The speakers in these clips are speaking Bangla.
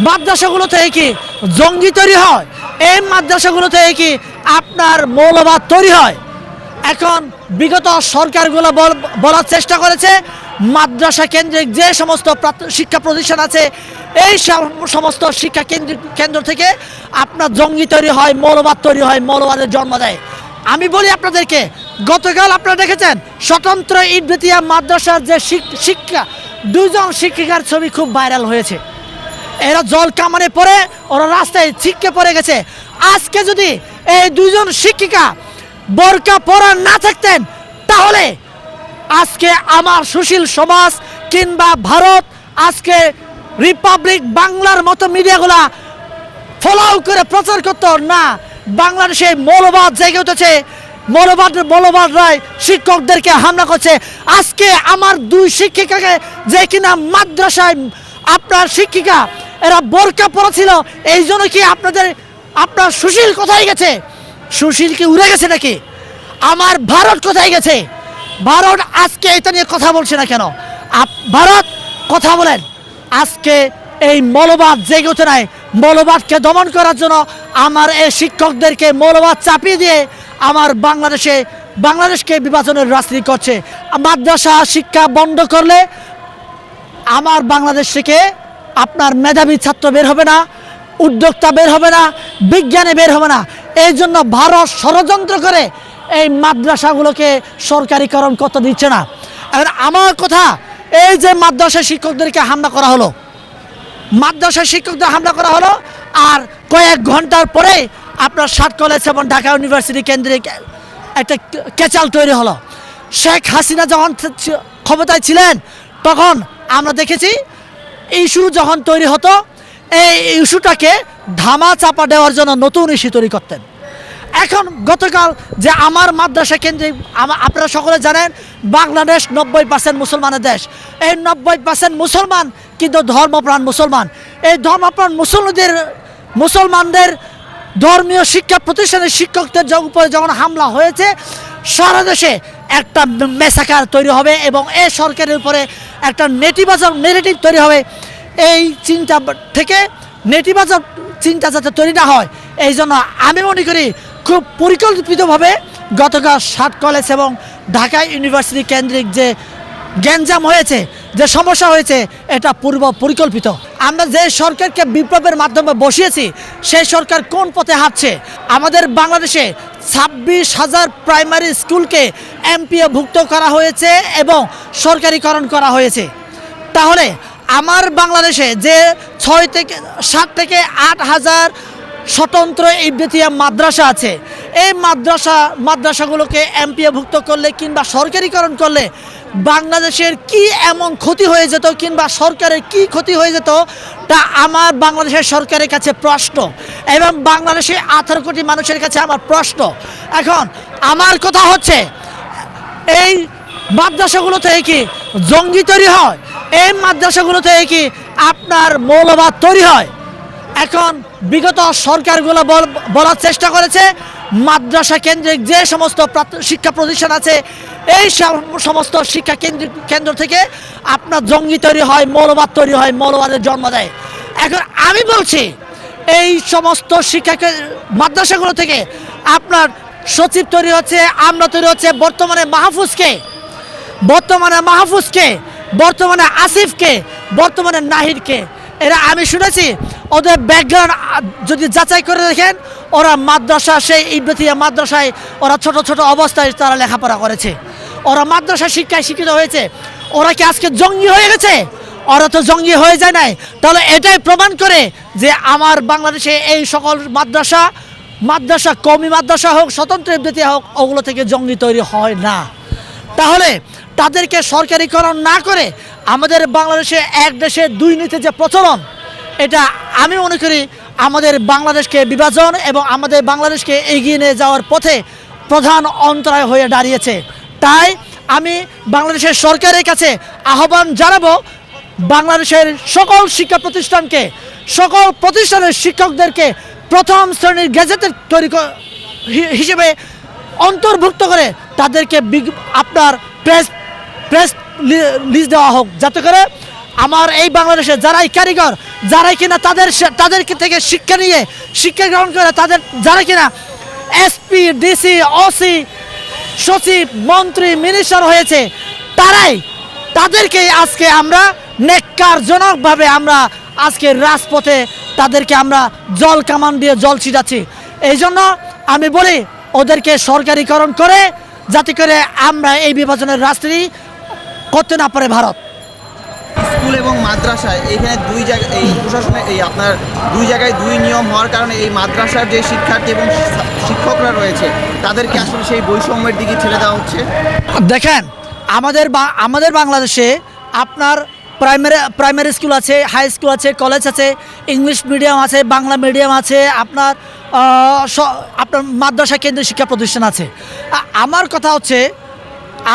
মাদ্রাসাগুলো থেকে কি জঙ্গি তৈরি হয়? এই মাদ্রাসাগুলো থেকে কি আপনার মৌলবাদ তৈরি হয়? এখন বিগত সরকারগুলো বল- বলার চেষ্টা করেছে, মাদ্রাসা কেন্দ্রিক যে সমস্ত শিক্ষা প্রতিষ্ঠান আছে, এই সম- সমস্ত শিক্ষা কেন্দ্রিক কেন্দ্র থেকে আপনার জঙ্গি তৈরি হয়, মৌলবাদ তৈরি হয়, মৌলবাদের জন্ম দেয়। আমি বলি আপনাদেরকে, গতকাল আপনারা দেখেছেন, স্বতন্ত্র ইডবেতিয়া মাদ্রাসার যে শিক- শিক্ষা দুজন শিক্ষিকার ছবি খুব ভাইরাল হয়েছে। এরা জল কামানে পড়ে, ওরা রাস্তায় ছিটকে পড়ে গেছে। আজকে যদি এই দুজন শিক্ষিকা বোরকা পরা না থাকতেন, তাহলে আজকে আমার সুশীল সমাজ কিংবা ভারত, আজকে রিপাবলিক বাংলার মতো মিডিয়াগুলা ফলাও করে প্রচার করতো। না, বাংলাদেশে মৌলবাদ জেগে উঠেছে। মৌলবাদ মৌলবাদ রায় শিক্ষকদেরকে হামলা করছে। আজকে আমার দুই শিক্ষিকাকে যে কিনা মাদ্রাসায় আপনার শিক্ষিকা এরা বোরকা পড়েছিল এই জন্য কি আপনাদের, আপনার সুশীল কোথায় গেছে? সুশীল কি উড়ে গেছে নাকি? আমার ভারত কোথায় গেছে? ভারত আজকে এটা নিয়ে কথা বলছে না কেন? ভারত, কথা বলেন। আজকে এই মৌলবাদ জেগে ওঠে নাই। মৌলবাদকে দমন করার জন্য আমার এই শিক্ষকদেরকে মৌলবাদ চাপিয়ে দিয়ে আমার বাংলাদেশে, বাংলাদেশকে বিভাজনের রাজনীতি করছে। মাদ্রাসা, শিক্ষা বন্ধ করলে আমার বাংলাদেশ থেকে আপনার মেধাবী ছাত্র বের হবে না, উদ্যোক্তা বের হবে না, বিজ্ঞানে বের হবে না। এই জন্য ভারত ষড়যন্ত্র করে এই মাদ্রাসাগুলোকে সরকারিকরণ করতে দিচ্ছে না। এখন আমার কথা, এই যে মাদ্রাসা শিক্ষকদেরকে হামলা করা হলো মাদ্রাসা শিক্ষকদের হামলা করা হলো, আর কয়েক ঘণ্টার পরে আপনার সাত কলেজ এবং ঢাকা ইউনিভার্সিটি কেন্দ্রিক একটা কেচাল তৈরি হলো। শেখ হাসিনা যখন ক্ষমতায় ছিলেন, তখন আমরা দেখেছি ইস্যু যখন তৈরি হতো, এই ইস্যুটাকে ধামা চাপা দেওয়ার জন্য নতুন ইস্যু তৈরি করতেন। এখন গতকাল যে আমার মাদ্রাসা কেন্দ্রিক আপনারা সকলে জানেন, বাংলাদেশ নব্বই পার্সেন্ট মুসলমানের দেশ। এই নব্বই পার্সেন্ট মুসলমান কিন্তু ধর্মপ্রাণ মুসলমান। এই ধর্মপ্রাণ মুসলমানদের মুসলমানদের ধর্মীয় শিক্ষা প্রতিষ্ঠানের শিক্ষকদের উপরে যখন হামলা হয়েছে, সারা দেশে একটা মেসাকার তৈরি হবে এবং এই সরকারের উপরে একটা নেতিবাচক নেগেটিভ তৈরি হবে। এই চিন্তা থেকে নেতিবাচক চিন্তা যাতে তৈরি না হয়, এই জন্য আমি মনে করি খুব পরিকল্পিতভাবে গতকাল সাত কলেজ এবং ঢাকা ইউনিভার্সিটি কেন্দ্রিক যে গ্যাঞ্জাম হয়েছে, যে সমস্যা হয়েছে, এটা পূর্ব পরিকল্পিত। আমরা যে সরকারকে বিপ্লবের মাধ্যমে বসিয়েছি, সেই সরকার কোন পথে হাঁটছে? আমাদের বাংলাদেশে ছাব্বিশ হাজার প্রাইমারি স্কুলকে এমপিওভুক্ত করা হয়েছে এবং সরকারিকরণ করা হয়েছে। তাহলে আমার বাংলাদেশে যে ছয় থেকে সাত থেকে আট হাজার স্বতন্ত্র ইবনেতিয়া মাদ্রাসা আছে, এই মাদ্রাসা, মাদ্রাসাগুলোকে এমপিএ ভুক্ত করলে কিংবা সরকারিকরণ করলে বাংলাদেশের কি এমন ক্ষতি হয়ে যেত কিংবা সরকারের কি ক্ষতি হয়ে যেত, তা আমার বাংলাদেশের সরকারের কাছে প্রশ্ন। এবং বাংলাদেশে আঠারো কোটি মানুষের কাছে আমার প্রশ্ন। এখন আমার কথা হচ্ছে, এই মাদ্রাসাগুলো থেকে কি জঙ্গি তৈরি হয়? এই মাদ্রাসাগুলো থেকে কি আপনার মৌলবাদ তৈরি হয়? এখন বিগত সরকারগুলো বল- বলার চেষ্টা করেছে, মাদ্রাসা কেন্দ্রিক যে সমস্ত শিক্ষা প্রতিষ্ঠান আছে, এই সম- সমস্ত শিক্ষা কেন্দ্রিক কেন্দ্র থেকে আপনার জঙ্গি তৈরি হয়, মৌলবাদ তৈরি হয়, মৌলবাদের জন্ম দেয়। এখন আমি বলছি, এই সমস্ত শিক্ষা মাদ্রাসাগুলো থেকে আপনার সচিব তৈরি হচ্ছে, আমরা তৈরি হচ্ছে বর্তমানে মাহফুজকে। বর্তমানে মাহফুজকে, বর্তমানে আসিফকে, বর্তমানে নাহিরকে এরা আমি শুনেছি ওদের ব্যাকগ্রাউন্ড যদি যাচাই করে দেখেন, ওরা মাদ্রাসা, সেই ইবতিয়া মাদ্রাসায় ওরা ছোট ছোট অবস্থায় তারা লেখাপড়া করেছে। ওরা মাদ্রাসা শিক্ষায় শিক্ষিত হয়েছে। ওরা কি আজকে জঙ্গি হয়ে গেছে? ওরা তো জঙ্গি হয়ে যায় নাই। তাহলে এটাই প্রমাণ করে যে আমার বাংলাদেশে এই সকল মাদ্রাসা মাদ্রাসা কমি মাদ্রাসা হোক, স্বতন্ত্র ইবতিয়া হোক, ওগুলো থেকে জঙ্গি তৈরি হয় না। তাহলে তাদেরকে সরকারিকরণ না করে আমাদের বাংলাদেশে এক দেশে দুই নীতি যে প্রচলন এটা আমি মনে করি আমাদের বাংলাদেশকে বিভাজন এবং আমাদের বাংলাদেশকে এগিয়ে নিয়ে যাওয়ার পথে প্রধান অন্তরায় হয়ে দাঁড়িয়েছে। তাই আমি বাংলাদেশের সরকারের কাছে আহ্বান জানাব বাংলাদেশের সকল শিক্ষা প্রতিষ্ঠানকে, সকল প্রতিষ্ঠানের শিক্ষকদেরকে প্রথম শ্রেণির গ্যাজেটের তৈরি হিসেবে অন্তর্ভুক্ত করে তাদেরকে আপনার প্রেস প্রেস লিজ দেওয়া হোক। যাতে করে আমার এই বাংলাদেশে যারাই কারিগর, যারাই কিনা তাদের তাদের থেকে শিক্ষা নিয়ে, শিক্ষা গ্রহণ করে তাদের যারা কিনা এসপি, ডিসি, ওসি, সচিব, মন্ত্রী, মিনিস্টার হয়েছে, তারাই তাদেরকে আজকে আমরা নেককারজনকভাবে আমরা আজকে রাজপথে তাদেরকে আমরা জল কামান দিয়ে জল ছিটাচ্ছি। এই জন্য আমি বলি, ওদেরকে সরকারিকরণ করে, যাতে করে আমরা এই বিভাজনের রাজনীতি করতে না পারে ভারত। স্কুল এবং মাদ্রাসায় এখানে দুই জায়গায় এই প্রশাসনে এই আপনার দুই জায়গায় দুই নিয়ম হওয়ার কারণে এই মাদ্রাসার যে শিক্ষার্থী এবং শিক্ষকরা রয়েছে, তাদেরকে আসলে সেই বৈষম্যের দিকে ঠেলে দেওয়া হচ্ছে। দেখেন, আমাদের আমাদের বাংলাদেশে আপনার প্রাইমারি প্রাইমারি স্কুল আছে, হাই স্কুল আছে, কলেজ আছে, ইংলিশ মিডিয়াম আছে, বাংলা মিডিয়াম আছে, আপনার আপনার মাদ্রাসা কেন্দ্রীয় শিক্ষা প্রতিষ্ঠান আছে। আমার কথা হচ্ছে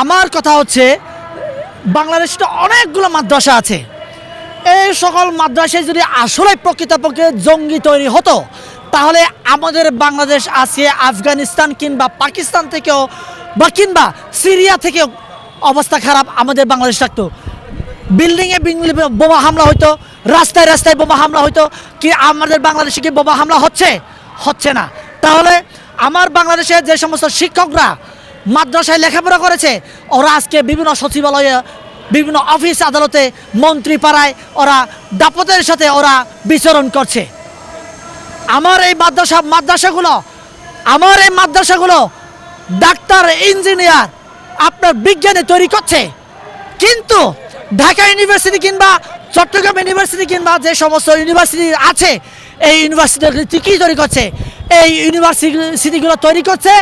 আমার কথা হচ্ছে বাংলাদেশে তো অনেকগুলো মাদ্রাসা আছে। এই সকল মাদ্রাসায় যদি আসলে প্রকৃতপক্ষে জঙ্গি তৈরি হতো, তাহলে আমাদের বাংলাদেশ আছে আফগানিস্তান কিংবা পাকিস্তান থেকেও বা কিংবা সিরিয়া থেকেও অবস্থা খারাপ আমাদের বাংলাদেশ থাকতো। বিল্ডিংয়ে বিল্ডিং বোমা হামলা হতো রাস্তায় রাস্তায় বোমা হামলা হতো কি আমাদের বাংলাদেশে কি বোমা হামলা হচ্ছে? হচ্ছে না। তাহলে আমার বাংলাদেশে যে সমস্ত শিক্ষকরা মাদ্রাসায় লেখাপড়া করেছে। ওরা আজকে বিভিন্ন সচিবালয়ে, বিভিন্ন অফিস আদালতে মন্ত্রী পাড়ায় ওরা দাপতের সাথে ওরা বিচরণ করছে। আমার এই মাদ্রাসা, মাদ্রাসাগুলো, আমার এই মাদ্রাসাগুলো ডাক্তার, ইঞ্জিনিয়ার আপনার বিজ্ঞানে তৈরি করছে। কিন্তু ঢাকা ইউনিভার্সিটি কিংবা চট্টগ্রাম ইউনিভার্সিটি কিংবা যে সমস্ত ইউনিভার্সিটি আছে, এই ইউনিভার্সিটি কী তৈরি করছে? এই ইউনিভার্সিটিগুলো তৈরি করছে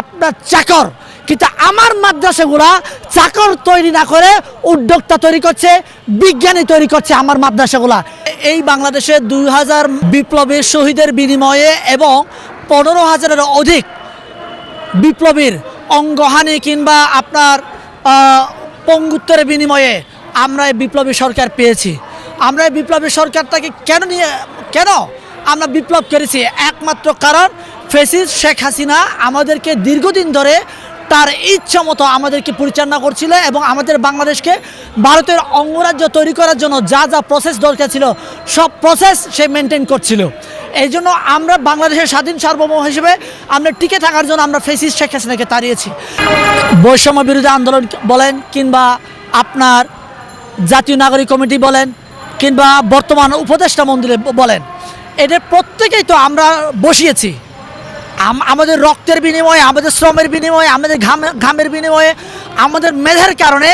আপনার চাকর। কিন্তু আমার মাদ্রাসাগুলা চাকর তৈরি না করে উদ্যোক্তা তৈরি করছে বিজ্ঞানী তৈরি করছে আমার মাদ্রাসাগুলা। এই বাংলাদেশে দুই হাজার বিপ্লবী শহীদের বিনিময়ে এবং পনেরো হাজারের অধিক বিপ্লবীর অঙ্গহানি কিংবা আপনার আহ, পঙ্গুত্বের বিনিময়ে আমরা এই বিপ্লবী সরকার পেয়েছি। আমরা এই বিপ্লবী সরকারটাকে কেন নিয়ে কেন আমরা বিপ্লব করেছি? একমাত্র কারণ ফেসিস শেখ হাসিনা আমাদেরকে দীর্ঘদিন ধরে তার ইচ্ছা মতো আমাদেরকে পরিচালনা করছিল এবং আমাদের বাংলাদেশকে ভারতের অঙ্গরাজ্য তৈরি করার জন্য যা যা প্রসেস দরকার ছিল, সব প্রসেস সে মেনটেন করছিল। এই জন্য আমরা বাংলাদেশের স্বাধীন সার্বভৌম হিসেবে আমরা টিকে থাকার জন্য আমরা ফেসিস শেখ হাসিনাকে তাড়িয়েছি। বৈষম্য বিরোধী আন্দোলন বলেন কিংবা আপনার জাতীয় নাগরিক কমিটি বলেন কিংবা বর্তমান উপদেষ্টা মন্দিরে বলেন, এদের প্রত্যেকেই তো আমরা বসিয়েছি। আমাদের রক্তের বিনিময়ে, আমাদের শ্রমের বিনিময়ে, আমাদের ঘাম, ঘামের বিনিময়ে, আমাদের মেধের কারণে,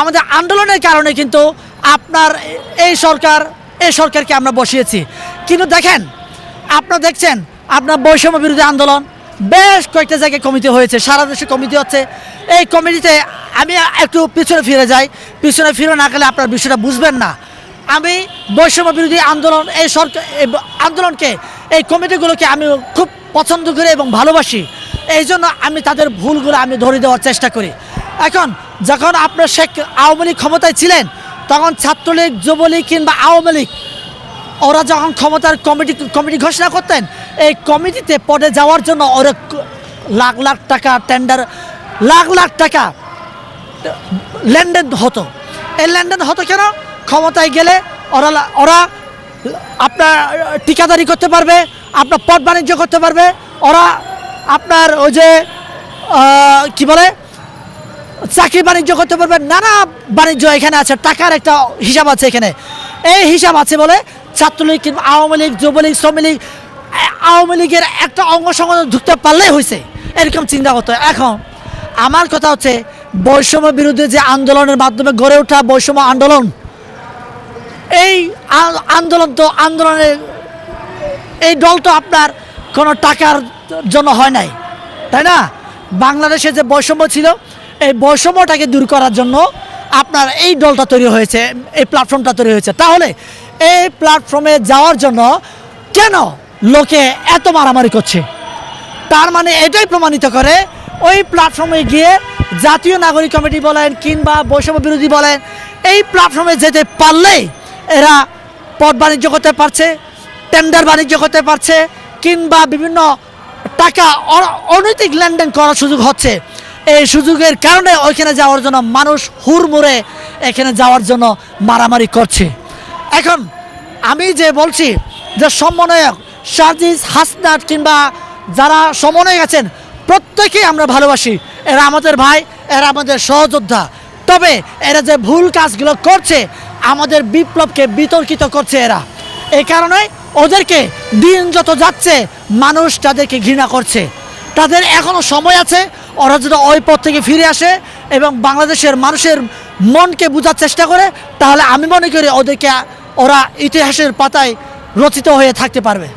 আমাদের আন্দোলনের কারণে কিন্তু আপনার এই সরকার, এই সরকারকে আমরা বসিয়েছি। কিন্তু দেখেন, আপনারা দেখছেন, আপনার বৈষম্য বিরোধী আন্দোলন বেশ কয়েকটা জায়গায় কমিটি হয়েছে, সারা দেশে কমিটি হচ্ছে। এই কমিটিতে আমি একটু পিছনে ফিরে যাই, পিছনে ফিরে না গেলে আপনার বিষয়টা বুঝবেন না। আমি বৈষম্য বিরোধী আন্দোলন, এই সরকার আন্দোলনকে, এই কমিটিগুলোকে আমি খুব পছন্দ করি এবং ভালোবাসি। এই জন্য আমি তাদের ভুলগুলো আমি ধরে দেওয়ার চেষ্টা করি। এখন যখন আপনার শেখ আওয়ামী লীগ ক্ষমতায় ছিলেন, তখন ছাত্রলীগ, যুবলীগ কিংবা আওয়ামী লীগ, ওরা যখন ক্ষমতার কমিটি কমিটি ঘোষণা করতেন, এই কমিটিতে পদে যাওয়ার জন্য ওরা লাখ লাখ টাকা টেন্ডার লাখ লাখ টাকা লেনদেন হতো। এই লেনদেন হতো কেন? ক্ষমতায় গেলে ওরা ওরা আপনার ঠিকাদারি করতে পারবে, আপনার পথ বাণিজ্য করতে পারবে, ওরা আপনার ওই যে কি বলে, চাকরি বাণিজ্য করতে পারবে, নানা বাণিজ্য এখানে আছে, টাকার একটা হিসাব আছে এখানে। এই হিসাব আছে বলে ছাত্রলীগ কিংবা আওয়ামী লীগ, যুবলীগ শ্রমিক লীগ আওয়ামী লীগের একটা অঙ্গ সংগঠন ঢুকতে পারলেই হয়েছে এরকম চিন্তা হতো। এখন আমার কথা হচ্ছে, বৈষম্য বিরুদ্ধে যে আন্দোলনের মাধ্যমে গড়ে ওঠা বৈষম্য আন্দোলন এই আন্দোলন তো আন্দোলনের, এই দল তো আপনার কোনো টাকার জন্য হয় নাই, তাই না? বাংলাদেশে যে বৈষম্য ছিল, এই বৈষম্যটাকে দূর করার জন্য আপনার এই দলটা তৈরি হয়েছে, এই প্ল্যাটফর্মটা তৈরি হয়েছে। তাহলে এই প্ল্যাটফর্মে যাওয়ার জন্য কেন লোকে এত মারামারি করছে? তার মানে এটাই প্রমাণিত করে ওই প্ল্যাটফর্মে গিয়ে জাতীয় নাগরিক কমিটি বলেন কিংবা বৈষম্য বিরোধী বলেন, এই প্ল্যাটফর্মে যেতে পারলেই এরা পথ বাণিজ্য করতে পারছে টেন্ডার বাণিজ্য করতে পারছে, কিংবা বিভিন্ন টাকা অনৈতিক লেনদেন করার সুযোগ হচ্ছে। এই সুযোগের কারণে ওইখানে যাওয়ার জন্য মানুষ হুড়মুড়ে এখানে যাওয়ার জন্য মারামারি করছে। এখন আমি যে বলছি যে সমন্বয়ক সার্জিস হাসনাট কিংবা যারা সমন্বয়ক আছেন, প্রত্যেকেই আমরা ভালোবাসি। এরা আমাদের ভাই, এরা আমাদের সহযোদ্ধা। তবে এরা যে ভুল কাজগুলো করছে আমাদের বিপ্লবকে বিতর্কিত করছে এরা। এ কারণে ওদেরকে দিন যত যাচ্ছে, মানুষ তাদেরকে ঘৃণা করছে। তাদের এখনও সময় আছে, ওরা যদি ওই পথ থেকে ফিরে আসে এবং বাংলাদেশের মানুষের মনকে বোঝার চেষ্টা করে। তাহলে আমি মনে করি ওদেরকে ওরা ইতিহাসের পাতায় রচিত হয়ে থাকতে পারবে।